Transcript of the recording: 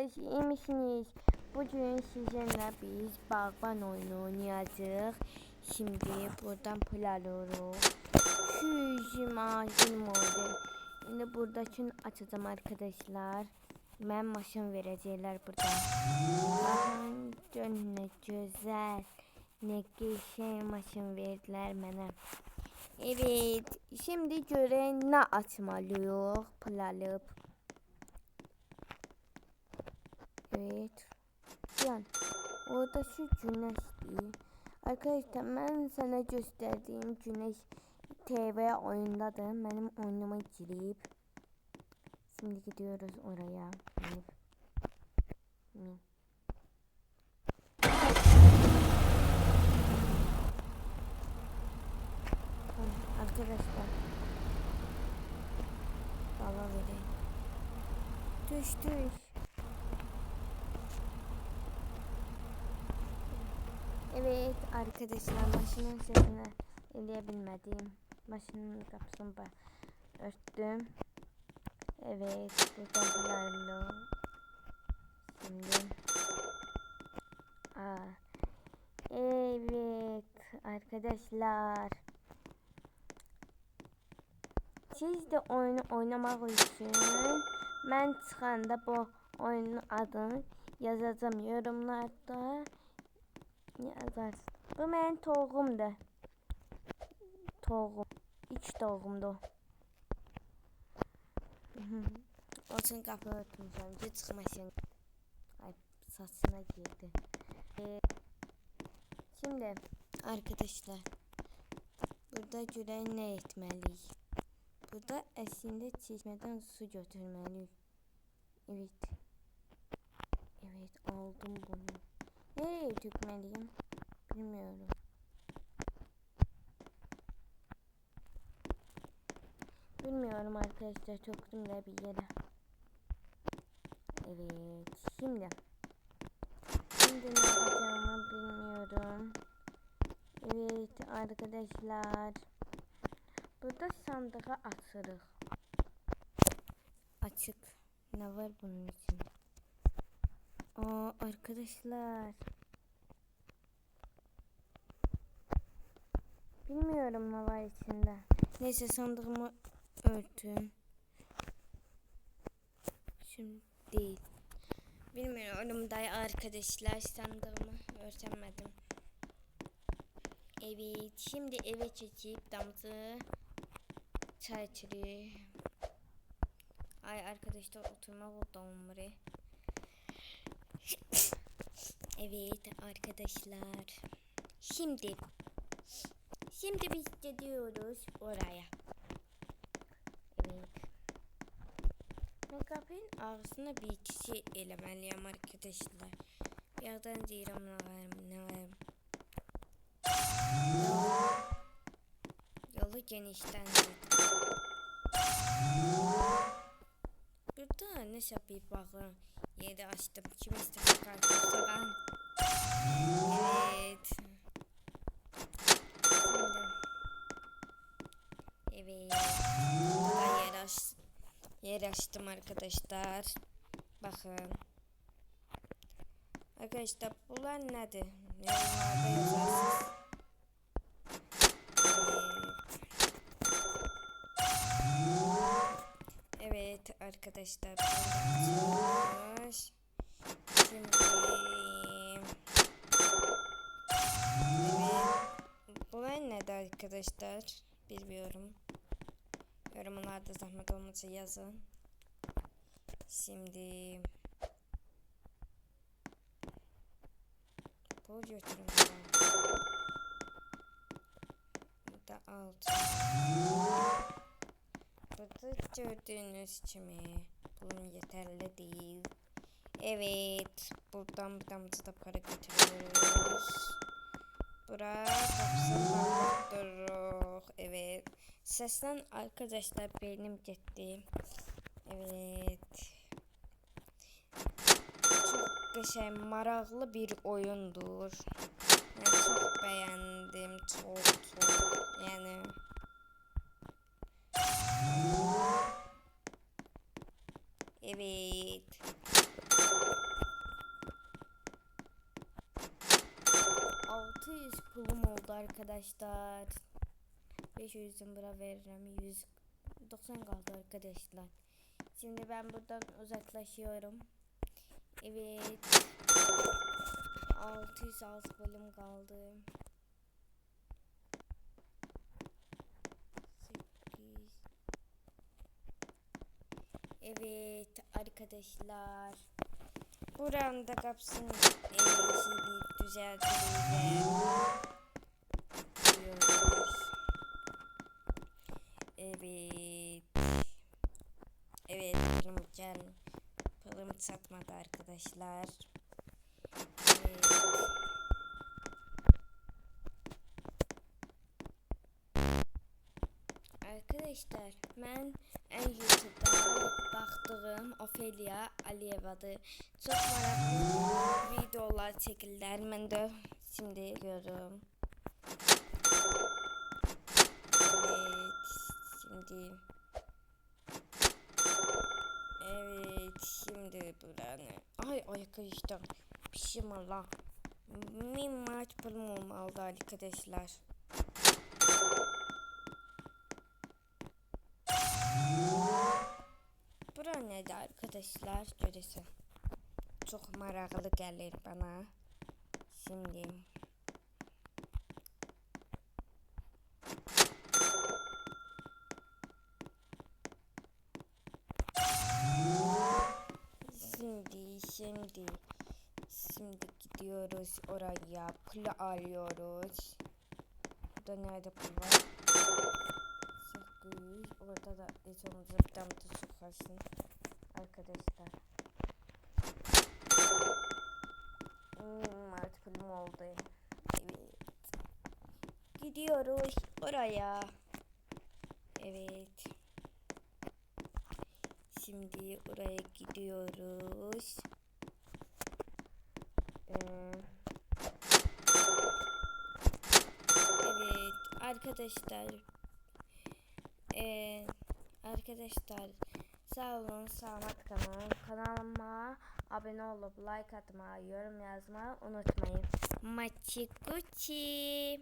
iyi misiniz? Bugün sizinle biz bağban oyunu oynayacağız. Şimdi buradan pul alıyoruz. Şu yüzüm ağacın model. Şimdi buradakini açacağım arkadaşlar. Ben maşın verecekler burada. Bakın görün ne güzel. Ne güzel maşın verdiler bana. Evet, şimdi göre ne açmalıyız pul alıp. Evet. Yani orada şu güneş değil. Arkadaşlar ben sana gösterdiğim güneş TV oyundadır. Benim oyunuma girip şimdi gidiyoruz oraya. Girip. Arkadaşlar. Baba vereyim. Düş Evet arkadaşlar maşının sesini eleyebilmedim. Maşının kapısını örttüm. Evet buradan. Şimdi. Aa. Evet arkadaşlar. Siz de oyunu oynamak için ben çıkanda bu oyunun adını yazacağım yorumlarda yazar. Bu mənim toğumdur. Toğum. İç toğumdur. Olsun qapı örtmüşəm ki çıxmasın. Ay saçına girdi. Ee, şimdi arkadaşlar burada görən nə etməliyik? Burada əslində çeşmədən su götürməliyik. Evet. Evet aldım bunu. Nereye dökmeliyim? Bilmiyorum. Bilmiyorum arkadaşlar töktüm de bir yere. Evet şimdi. Şimdi ne yapacağımı bilmiyorum. Evet arkadaşlar. Burada sandığı açırıq. Açık. Ne var bunun içinde? Aa arkadaşlar. Bilmiyorum ne var içinde. Neyse sandığımı örtün. Şimdi değil. Bilmiyorum da arkadaşlar sandığımı örtemedim. Evet şimdi eve çekip damızı çay içiriyor. Ay arkadaşlar oturma buldum buraya. Evet arkadaşlar. Şimdi şimdi biz gidiyoruz oraya. Evet. Makapın ağzına bir kişi elemeliyim arkadaşlar. Bir yerden deyirəm ne var ne var. Yolu genişten Burada nəsə bir bağın yeri açtım. Kim qarşısa ben. Evet. Şimdi. Evet. Burada yer, aç, yer açtım arkadaşlar. Bakın. Arkadaşlar bunlar nedir? Yorumlarda. Evet. Arkadaşlar. Şimdi Evet. Bu ben ne de arkadaşlar? Bilmiyorum. Yorumlarda zahmet olmasa yazın. Şimdi bu götürün. Bu da altı. Burada gördüğünüz gibi bunun yeterli değil. Evet. Buradan bir damızı da para götürüyoruz. Bura Sesten arkadaşlar benim gitti. Evet. Çok şey maraklı bir oyundur. Ben çok beğendim. Çok çok. Yani Evet. Altı yüz pulum oldu arkadaşlar. 500 zımbıra veririm. 190 kaldı arkadaşlar. Şimdi ben buradan uzaklaşıyorum. Evet. 606 bölüm kaldı. 8 Evet arkadaşlar. Buranın da kapısını e, şimdi düzelteceğim. Evet. Evet Pırmıcan Pırmıt satmadı arkadaşlar. Evet. Arkadaşlar ben en YouTube'da baktığım Ofelia Aliyeva'dı. Çok meraklı videolar çekildiler. Ben de şimdi görüyorum. Evet şimdi Evet şimdi buranı. Ay arkadaşlar Pişman Mimmat pulum olmalı arkadaşlar. Bura nedir arkadaşlar? Görürsen Çok meraklı gelir bana. Şimdi şimdi Şimdi gidiyoruz oraya pul alıyoruz. Burada nerede pul var? Sakız Orada da bir tane de sokarsın Arkadaşlar. Hmm, artık pulum oldu. Evet. Gidiyoruz oraya. Evet. Şimdi oraya gidiyoruz. Evet arkadaşlar. Ee, arkadaşlar sağ olun sağlık kalın. Kanalıma abone olup like atmayı, yorum yazmayı unutmayın. Maçı kuçi.